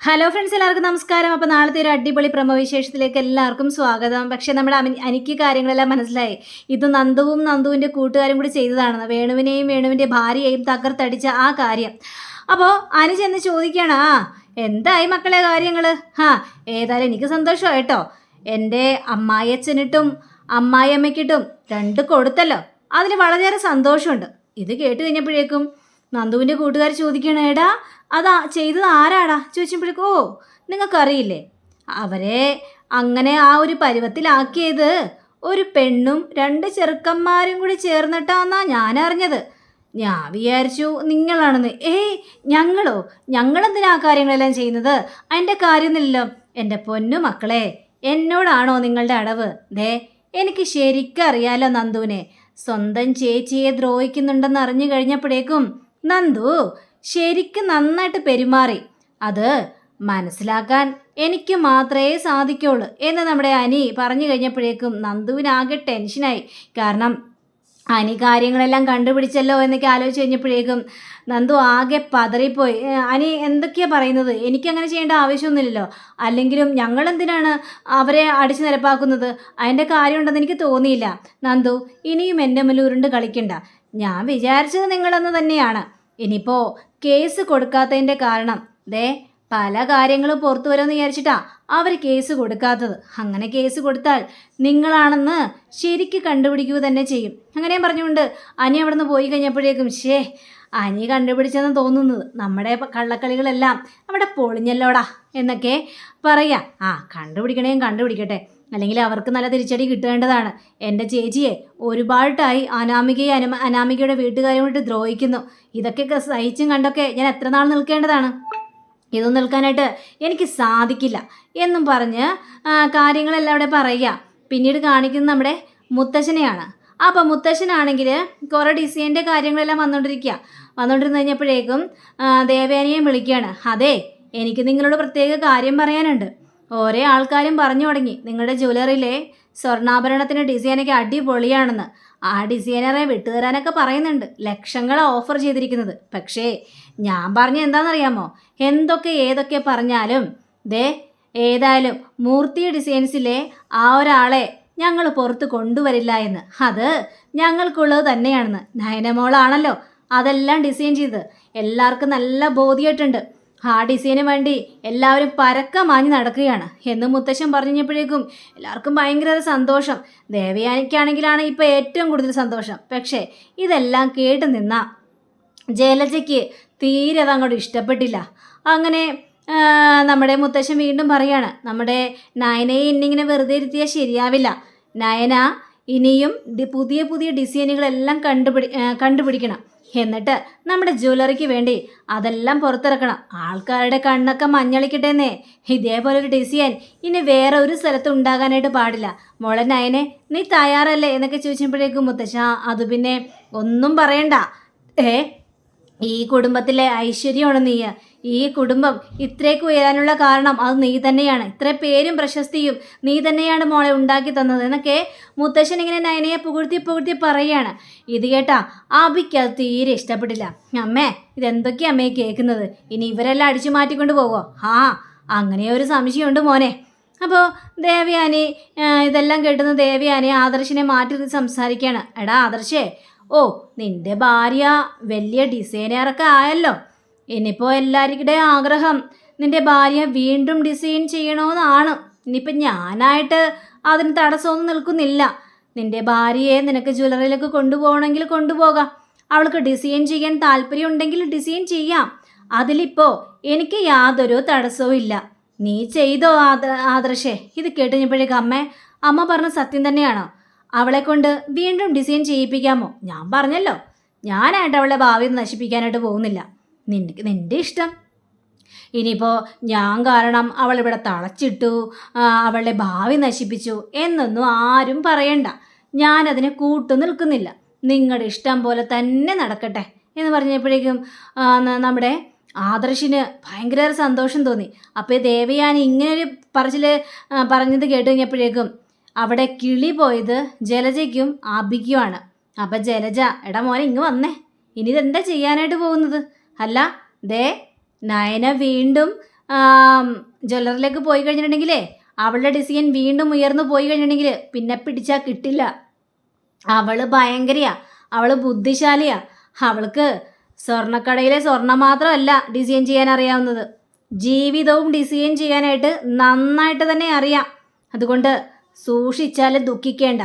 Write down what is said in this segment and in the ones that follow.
Hello friends എല്ലാവർക്കും നമസ്കാരം. അപ്പോൾ നാളത്തെ ഒരു അടിപൊളി പ്രമവിശേഷത്തിലേക്ക് എല്ലാവർക്കും സ്വാഗതം. പക്ഷേ നമ്മുടെ എനിക്ക് കാര്യങ്ങളെല്ലാം മനസ്സിലായി. ഇത് നന്ദുവും നന്ദുവിന്റെ കൂട്ടുകാരും കൂടി ചെയ്തതാണെന്ന് വേണുവിനെയും വേണുവിന്റെ ഭാര്യയെയും തകർത്തടിച്ച ആ കാര്യം. അപ്പോൾ അനു ചെന്ന് ചോദിക്കുകയാണ് ആ എന്തായി മക്കളെ കാര്യങ്ങൾ ആ ഏതായാലും എനിക്ക് സന്തോഷമാണ് കേട്ടോ. എന്റെ അമ്മായിയച്ഛനിട്ടും അമ്മായിയമ്മയ്ക്കിട്ടും രണ്ട് കൊടുത്തല്ലോ. അതിന് വളരെയേറെ സന്തോഷമുണ്ട്. ഇത് കേട്ട് കഴിഞ്ഞപ്പോഴേക്കും നന്ദുവിന്റെ കൂട്ടുകാർ ചോദിക്കണ എടാ അതാ ചെയ്തത് ആരാടാ? ചോദിച്ചപ്പോഴേക്കും നിങ്ങൾക്കറിയില്ലേ? അവരെ അങ്ങനെ ആ ഒരു പരുവത്തിലാക്കിയത് ഒരു പെണ്ണും രണ്ട് ചെറുക്കന്മാരും കൂടി ചേർന്നിട്ടാന്നാ ഞാൻ അറിഞ്ഞത് ഞാൻ വിചാരിച്ചു നിങ്ങളാണെന്ന്. ഏയ് ഞങ്ങളോ? ഞങ്ങളെന്തിനാ കാര്യങ്ങളെല്ലാം ചെയ്യുന്നത്? അതിന്റെ കാര്യമൊന്നുമില്ലല്ലോ. എന്റെ പൊന്നു മക്കളെ എന്നോടാണോ നിങ്ങളുടെ അടവ്? ദേ എനിക്ക് ശരിക്കും അറിയാലോ നന്ദുവിനെ. സ്വന്തം ചേച്ചിയെ ദ്രോഹിക്കുന്നുണ്ടെന്ന് അറിഞ്ഞു കഴിഞ്ഞപ്പോഴേക്കും നന്ദു ശരിക്കും നന്നായിട്ട് പെരുമാറി. അത് മനസ്സിലാക്കാൻ എനിക്ക് മാത്രമേ സാധിക്കുള്ളൂ എന്ന് നമ്മുടെ അനി പറഞ്ഞു കഴിഞ്ഞപ്പോഴേക്കും നന്ദുവിനാകെ ടെൻഷനായി. കാരണം അനി കാര്യങ്ങളെല്ലാം കണ്ടുപിടിച്ചല്ലോ എന്നൊക്കെ ആലോചിച്ച് കഴിഞ്ഞപ്പോഴേക്കും നന്ദു ആകെ പതറിപ്പോയി. അനി എന്തൊക്കെയാ പറയുന്നത്? എനിക്കങ്ങനെ ചെയ്യേണ്ട ആവശ്യമൊന്നുമില്ലല്ലോ. അല്ലെങ്കിലും ഞങ്ങൾ എന്തിനാണ് അവരെ അടിച്ചു നിരപ്പാക്കുന്നത്? അതിന്റെ കാര്യമുണ്ടെന്ന് എനിക്ക് തോന്നിയില്ല. നന്ദു ഇനിയും എന്റെ മുന്നിൽ ഉരുണ്ട് കളിക്കണ്ട. ഞാൻ വിചാരിച്ചത് നിങ്ങളെന്ന് തന്നെയാണ്. ഇനിയിപ്പോൾ കേസ് കൊടുക്കാത്തതിന്റെ കാരണം. ദേ പല കാര്യങ്ങളും പുറത്തു വരുമെന്ന് വിചാരിച്ചിട്ടാ അവർ കേസ് കൊടുക്കാത്തത്. അങ്ങനെ കേസ് കൊടുത്താൽ നിങ്ങളാണെന്ന് ശരിക്ക് കണ്ടുപിടിക്കുക തന്നെ ചെയ്യും. അങ്ങനെയും പറഞ്ഞുകൊണ്ട് അനി അവിടെ നിന്ന് പോയി കഴിഞ്ഞപ്പോഴേക്കും ഷേ അനി കണ്ടുപിടിച്ചെന്ന് തോന്നുന്നത് നമ്മുടെ കള്ളക്കളികളെല്ലാം അവിടെ പൊളിഞ്ഞല്ലോടാ എന്നൊക്കെ പറയാം. ആ കണ്ടുപിടിക്കണേയും കണ്ടുപിടിക്കട്ടെ. അല്ലെങ്കിൽ അവർക്ക് നല്ല തിരിച്ചടി കിട്ടേണ്ടതാണ്. എന്റെ ചേച്ചിയെ ഒരുപാടായി അനാമികയെ അനമ അനാമികയുടെ വീട്ടുകാരുമായിട്ട് ദ്രോഹിക്കുന്നു. ഇതൊക്കെ സഹിച്ചും കണ്ടൊക്കെ ഞാൻ എത്ര നാൾ നിൽക്കേണ്ടതാണ്? ഇതൊന്നും നിൽക്കാനായിട്ട് എനിക്ക് സാധിക്കില്ല എന്നും പറഞ്ഞ് കാര്യങ്ങളെല്ലാം അവിടെ പറയുക. പിന്നീട് കാണിക്കുന്നത് നമ്മുടെ മുത്തശ്ശനെയാണ്. അപ്പം മുത്തശ്ശനാണെങ്കിൽ കുറേ ഡിസൈന്റെ കാര്യങ്ങളെല്ലാം വന്നുകൊണ്ടിരിക്കുക. വന്നുകൊണ്ടിരുന്ന് കഴിഞ്ഞപ്പോഴേക്കും ദേവേനയെ വിളിക്കുകയാണ്. അതെ എനിക്ക് നിങ്ങളോട് പ്രത്യേക കാര്യം പറയാനുണ്ട്. ഓരോ ആൾക്കാരും പറഞ്ഞു തുടങ്ങി. നിങ്ങളുടെ ജ്വല്ലറിയിലെ സ്വർണാഭരണത്തിന് ഡിസൈനൊക്കെ അടിപൊളിയാണെന്ന്. ആ ഡിസൈനറെ വിട്ടുതരാനൊക്കെ പറയുന്നുണ്ട്. ലക്ഷങ്ങൾ ഓഫർ ചെയ്തിരിക്കുന്നത്. പക്ഷേ ഞാൻ പറഞ്ഞ എന്താണെന്നറിയാമോ? എന്തൊക്കെ ഏതൊക്കെ പറഞ്ഞാലും ദേ ഏതായാലും മൂർത്തി ഡിസൈൻസിലെ ആ ഒരാളെ ഞങ്ങൾ പുറത്ത് കൊണ്ടുവരില്ല എന്ന്. അത് ഞങ്ങൾക്കുള്ളത് തന്നെയാണെന്ന്. നയനമോളാണല്ലോ അതെല്ലാം ഡിസൈൻ ചെയ്ത് എല്ലാവർക്കും നല്ല ബോധ്യമായിട്ടുണ്ട് ആ ഡിസൈന് വേണ്ടി എല്ലാവരും പരക്ക മാഞ്ഞു നടക്കുകയാണ്. എന്ന് മുത്തശ്ശൻ പറഞ്ഞപ്പോഴേക്കും എല്ലാവർക്കും ഭയങ്കര സന്തോഷം. ദേവയാനിക്കാണെങ്കിലാണ് ഇപ്പോൾ ഏറ്റവും കൂടുതൽ സന്തോഷം. പക്ഷേ ഇതെല്ലാം കേട്ട് നിന്ന ജലജയ്ക്ക് തീരെ അത് അങ്ങോട്ട് ഇഷ്ടപ്പെട്ടില്ല. അങ്ങനെ നമ്മുടെ മുത്തശ്ശൻ വീണ്ടും പറയാണ് നമ്മുടെ നയനയെ ഇന്നിങ്ങനെ വെറുതെ ഇരുത്തിയാൽ ശരിയാവില്ല. നയന ഇനിയും പുതിയ പുതിയ ഡിസൈനുകളെല്ലാം കണ്ടുപിടി കണ്ടുപിടിക്കണം. എന്നിട്ട് നമ്മുടെ ജ്വല്ലറിക്ക് വേണ്ടി അതെല്ലാം പുറത്തിറക്കണം. ആൾക്കാരുടെ കണ്ണൊക്കെ മഞ്ഞളിക്കട്ടെന്നേ. ഇതേപോലെ ഒരു ഡിസൈൻ ഇനി വേറെ ഒരു സ്ഥലത്ത് ഉണ്ടാകാനായിട്ട് പാടില്ല. മോളെ നയനെ നീ തയ്യാറല്ലേ? എന്നൊക്കെ ചോദിച്ചപ്പോഴേക്കും മുത്തശ്ശ അത് പിന്നെ ഒന്നും പറയണ്ട. ഏ ഈ കുടുംബത്തിലെ ഐശ്വര്യമാണ് നീ ഈ കുടുംബം ഇത്രയ്ക്ക് ഉയരാനുള്ള കാരണം അത് നീ തന്നെയാണ്. ഇത്ര പേരും പ്രശസ്തിയും നീ തന്നെയാണ് മോളെ ഉണ്ടാക്കി തന്നത് എന്നൊക്കെ മുത്തശ്ശൻ ഇങ്ങനെ നയനയെ പുകഴ്ത്തി പുകഴ്ത്തി പറയുകയാണ് ഇത് കേട്ടാ ആബിക്ക് അത് തീരെ ഇഷ്ടപ്പെട്ടില്ല. അമ്മേ ഇതെന്തൊക്കെയാ അമ്മയെ കേൾക്കുന്നത്? ഇനി ഇവരെല്ലാം അടിച്ചു മാറ്റിക്കൊണ്ട് പോവോ? ആ അങ്ങനെ ഒരു സംശയമുണ്ട് മോനെ. അപ്പോൾ ദേവയാനി ഇതെല്ലാം കേട്ടുന്ന ദേവയാനി ആദർശിനെ മാറ്റി സംസാരിക്കുകയാണ് എടാ ആദർശേ ഓ നിന്റെ ഭാര്യ വലിയ ഡിസൈനറൊക്കെ ആയല്ലോ. ഇനിയിപ്പോൾ എല്ലാവരുടെ ആഗ്രഹം നിന്റെ ഭാര്യ വീണ്ടും ഡിസൈൻ ചെയ്യണമെന്നാണ് ഇനിയിപ്പോൾ ഞാനായിട്ട് അതിന് തടസ്സമൊന്നും നിൽക്കുന്നില്ല. നിന്റെ ഭാര്യയെ നിനക്ക് ജ്വല്ലറിയിലേക്ക് കൊണ്ടുപോകണമെങ്കിൽ കൊണ്ടുപോകാം. അവൾക്ക് ഡിസൈൻ ചെയ്യാൻ താല്പര്യം ഉണ്ടെങ്കിൽ ഡിസൈൻ ചെയ്യാം. അതിലിപ്പോൾ എനിക്ക് യാതൊരു തടസ്സവും ഇല്ല. നീ ചെയ്തോ ആദ ആദർശേ? ഇത് കേട്ടുകഴിഞ്ഞപ്പോഴേക്ക് അമ്മേ അമ്മ പറഞ്ഞ സത്യം തന്നെയാണോ. അവളെ കൊണ്ട് വീണ്ടും ഡിസൈൻ ചെയ്യിപ്പിക്കാമോ? ഞാൻ പറഞ്ഞല്ലോ. ഞാനായിട്ട് അവളെ ഭാവി നശിപ്പിക്കാനായിട്ട് പോകുന്നില്ല. നിനക്ക് നിന്റെ ഇഷ്ടം. ഇനിയിപ്പോൾ ഞാൻ കാരണം അവൾ ഇവിടെ തളച്ചിട്ടു അവളുടെ ഭാവി നശിപ്പിച്ചു എന്നൊന്നും ആരും പറയണ്ട. ഞാനതിനെ കൂട്ടു നിൽക്കുന്നില്ല. നിങ്ങളുടെ ഇഷ്ടം പോലെ തന്നെ നടക്കട്ടെ എന്ന് പറഞ്ഞപ്പോഴേക്കും നമ്മുടെ ആദർശിന് ഭയങ്കര സന്തോഷം തോന്നി. അപ്പോൾ ദേവയാനി ഇങ്ങനൊരു പറച്ചിൽ പറഞ്ഞത് കേട്ട് കഴിഞ്ഞപ്പോഴേക്കും അവിടെ കിളി പോയത് ജലജയ്ക്കും ആബിക്കുമാണ് അപ്പം ജലജ എടാ മോനെ ഇങ്ങ് വന്നേ. ഇനി ഇതെന്താ ചെയ്യാനായിട്ട് പോകുന്നത്? അല്ല ദേ നയന വീണ്ടും ജ്വല്ലറിലേക്ക് പോയി കഴിഞ്ഞിട്ടുണ്ടെങ്കിലേ അവളുടെ ഡിസൈൻ വീണ്ടും ഉയർന്നു പോയി കഴിഞ്ഞിട്ടുണ്ടെങ്കിൽ പിന്നെ പിടിച്ചാൽ കിട്ടില്ല. അവൾ ഭയങ്കരയാ അവൾ ബുദ്ധിശാലിയാ. അവൾക്ക് സ്വർണക്കടയിലെ സ്വർണം മാത്രമല്ല ഡിസൈൻ ചെയ്യാൻ അറിയാവുന്നത്. ജീവിതവും ഡിസൈൻ ചെയ്യാനായിട്ട് നന്നായിട്ട് തന്നെ അറിയാം. അതുകൊണ്ട് സൂക്ഷിച്ചാൽ ദുഃഖിക്കേണ്ട.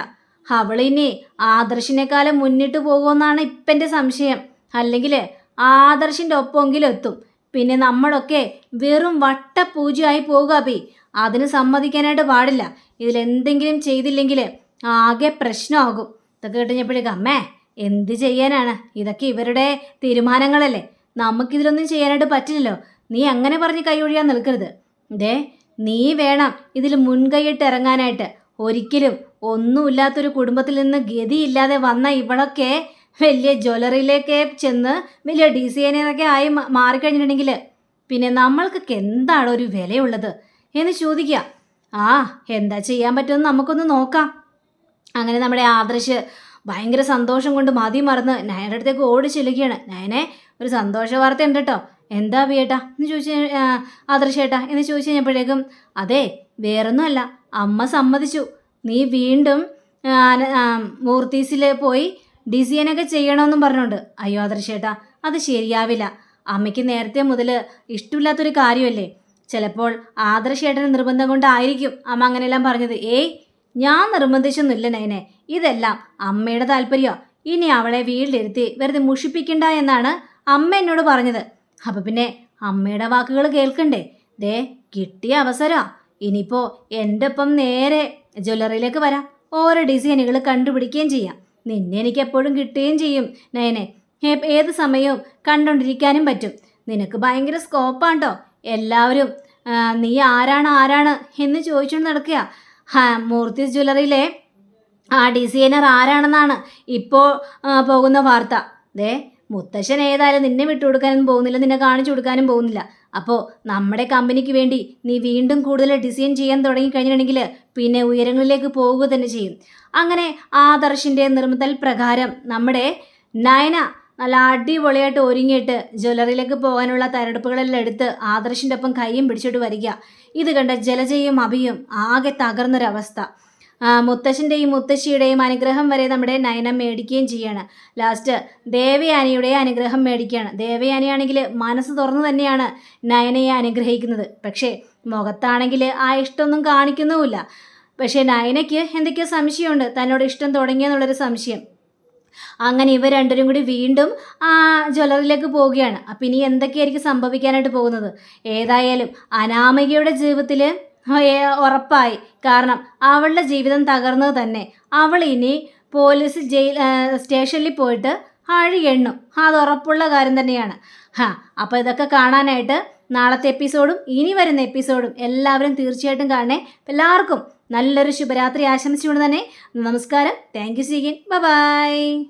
അവളിനി ആദർശിനേക്കാളും മുന്നിട്ട് പോകുമെന്നാണ് ഇപ്പം എന്റെ സംശയം. അല്ലെങ്കിൽ ആദർശിന്റെ ഒപ്പമെങ്കിലും എത്തും പിന്നെ നമ്മളൊക്കെ വെറും വട്ടപൂജയായി പോകുക അബി അതിന് സമ്മതിക്കാനായിട്ട് പാടില്ല. ഇതിലെന്തെങ്കിലും ചെയ്തില്ലെങ്കിൽ ആകെ പ്രശ്നമാകും. ഇതൊക്കെ കിട്ടുന്നപ്പോഴേക്കും അമ്മേ എന്ത് ചെയ്യാനാണ്? ഇതൊക്കെ ഇവരുടെ തീരുമാനങ്ങളല്ലേ. നമുക്കിതിലൊന്നും ചെയ്യാനായിട്ട് പറ്റില്ലല്ലോ. നീ അങ്ങനെ പറഞ്ഞ് കൈയൊഴിയാൻ നിൽക്കരുത്. ദേ നീ വേണം ഇതിൽ മുൻകൈയിട്ട് ഇറങ്ങാനായിട്ട്. ഒരിക്കലും ഒന്നുമില്ലാത്തൊരു കുടുംബത്തിൽ നിന്ന് ഗതിയില്ലാതെ വന്ന ഇവളൊക്കെ വലിയ ജ്വല്ലറിയിലേക്ക് ചെന്ന് വലിയ ഡിസൈനൊക്കെ ആയി മാറിക്കഴിഞ്ഞിട്ടുണ്ടെങ്കിൽ പിന്നെ നമ്മൾക്കൊക്കെ എന്താണ് ഒരു വിലയുള്ളത്? എന്ന് ചോദിക്കുക ആ എന്താ ചെയ്യാൻ പറ്റുമെന്ന് നമുക്കൊന്ന് നോക്കാം. അങ്ങനെ നമ്മുടെ ആദർശ് ഭയങ്കര സന്തോഷം കൊണ്ട് മതി മറന്ന് നയന്റെ അടുത്തേക്ക് ഓടി ചെല്ലുകയാണ്. നയനെ ഒരു സന്തോഷ വാർത്ത ഉണ്ട് കേട്ടോ. എന്താ ബിയേട്ടാ എന്ന് ചോദിച്ചു ആദർശേട്ടാ എന്ന് ചോദിച്ചു കഴിഞ്ഞപ്പോഴേക്കും അതെ വേറൊന്നുമല്ല. അമ്മ സമ്മതിച്ചു. നീ വീണ്ടും മൂർത്തീസിൽ പോയി ഡിസൈനൊക്കെ ചെയ്യണമെന്നും പറഞ്ഞുകൊണ്ട് അയ്യോ ആദർശേട്ടാ അത് ശരിയാവില്ല. അമ്മയ്ക്ക് നേരത്തെ മുതൽ ഇഷ്ടമില്ലാത്തൊരു കാര്യമല്ലേ? ചിലപ്പോൾ ആദർശേട്ടന്റെ നിർബന്ധം കൊണ്ടായിരിക്കും അമ്മ അങ്ങനെയെല്ലാം പറഞ്ഞത്. ഏയ് ഞാൻ നിർബന്ധിച്ചൊന്നുമില്ല നൈനെ ഇതെല്ലാം അമ്മയുടെ താല്പര്യമോ? ഇനി അവളെ വീട്ടിലിരുത്തി വെറുതെ മുഷിപ്പിക്കണ്ട എന്നാണ് അമ്മ എന്നോട് പറഞ്ഞത്. അപ്പം പിന്നെ അമ്മയുടെ വാക്കുകൾ കേൾക്കണ്ടേ? ദേ കിട്ടിയ അവസരമാ ഇനിയിപ്പോൾ എന്റെ ഒപ്പം നേരെ ജ്വല്ലറിയിലേക്ക് വരാം. ഓരോ ഡിസൈനുകൾ കണ്ടുപിടിക്കുകയും ചെയ്യാം. നിന്നെ എനിക്ക് എപ്പോഴും കിട്ടുകയും ചെയ്യും നയനെ. ഏത് സമയവും കണ്ടുകൊണ്ടിരിക്കാനും പറ്റും. നിനക്ക് ഭയങ്കര സ്കോപ്പാണ്ടോ? എല്ലാവരും നീ ആരാണ് ആരാണ് എന്ന് ചോദിച്ചുകൊണ്ട് നടക്കുക. മൂർത്തി ജ്വല്ലറിയിലെ ആ ഡിസൈനർ ആരാണെന്നാണ് ഇപ്പോൾ പോകുന്ന വാർത്ത. ദേ മുത്തശ്ശൻ ഏതായാലും നിന്നെ വിട്ടുകൊടുക്കാനും പോകുന്നില്ല നിന്നെ കാണിച്ചു കൊടുക്കാനും പോകുന്നില്ല. അപ്പോൾ നമ്മുടെ കമ്പനിക്ക് വേണ്ടി നീ വീണ്ടും കൂടുതൽ ഡിസൈൻ ചെയ്യാൻ തുടങ്ങിക്കഴിഞ്ഞിട്ടുണ്ടെങ്കിൽ പിന്നെ ഉയരങ്ങളിലേക്ക് പോവുക തന്നെ ചെയ്യും. അങ്ങനെ ആദർശിന്റെ നിർമ്മിതൽ പ്രകാരം നമ്മുടെ നയന നല്ല അടിപൊളിയായിട്ട് ഒരുങ്ങിയിട്ട് ജ്വല്ലറിയിലേക്ക് പോകാനുള്ള തയ്യാറെടുപ്പുകളെല്ലാം എടുത്ത് ആദർശിന്റെ ഒപ്പം കൈയും പിടിച്ചിട്ട് വരിക. ഇത് കണ്ട ജലജയും അഭിയും ആകെ തകർന്നൊരവസ്ഥ. മുത്തശ്ശന്റെയും മുത്തശ്ശിയുടെയും അനുഗ്രഹം വരെ നമ്മുടെ നയനം മേടിക്കുകയും ചെയ്യാണ്. ലാസ്റ്റ് ദേവയാനിയുടെ അനുഗ്രഹം മേടിക്കുകയാണ്. ദേവയാനിയാണെങ്കിൽ മനസ്സ് തുറന്നു തന്നെയാണ് നയനയെ അനുഗ്രഹിക്കുന്നത്. പക്ഷേ മുഖത്താണെങ്കിൽ ആ ഇഷ്ടമൊന്നും കാണിക്കുന്നുമില്ല. പക്ഷേ നയനയ്ക്ക് എന്തൊക്കെയോ സംശയമുണ്ട്. തന്നോട് ഇഷ്ടം തുടങ്ങിയെന്നുള്ളൊരു സംശയം. അങ്ങനെ ഇവ രണ്ടുപേരും കൂടി വീണ്ടും ആ ജ്വല്ലറിയിലേക്ക് പോവുകയാണ്. അപ്പം ഇനി എന്തൊക്കെയായിരിക്കും സംഭവിക്കാനായിട്ട് പോകുന്നത്? ഏതായാലും അനാമികയുടെ ജീവിതത്തിൽ ഉറപ്പായി. കാരണം അവളുടെ ജീവിതം തകർന്നത് തന്നെ. അവൾ ഇനി പോലീസ് ജയിൽ സ്റ്റേഷനിൽ പോയിട്ട് അഴി എണ്ണും. അത് ഉറപ്പുള്ള കാര്യം തന്നെയാണ്. ഹാ അപ്പോൾ ഇതൊക്കെ കാണാനായിട്ട് നാളത്തെ എപ്പിസോഡും ഇനി വരുന്ന എപ്പിസോഡും എല്ലാവരും തീർച്ചയായിട്ടും കാണണേ. എല്ലാവർക്കും നല്ലൊരു ശുഭരാത്രി ആശംസിച്ചുകൊണ്ട് തന്നെ നമസ്കാരം. Thank you സീഗിൻ by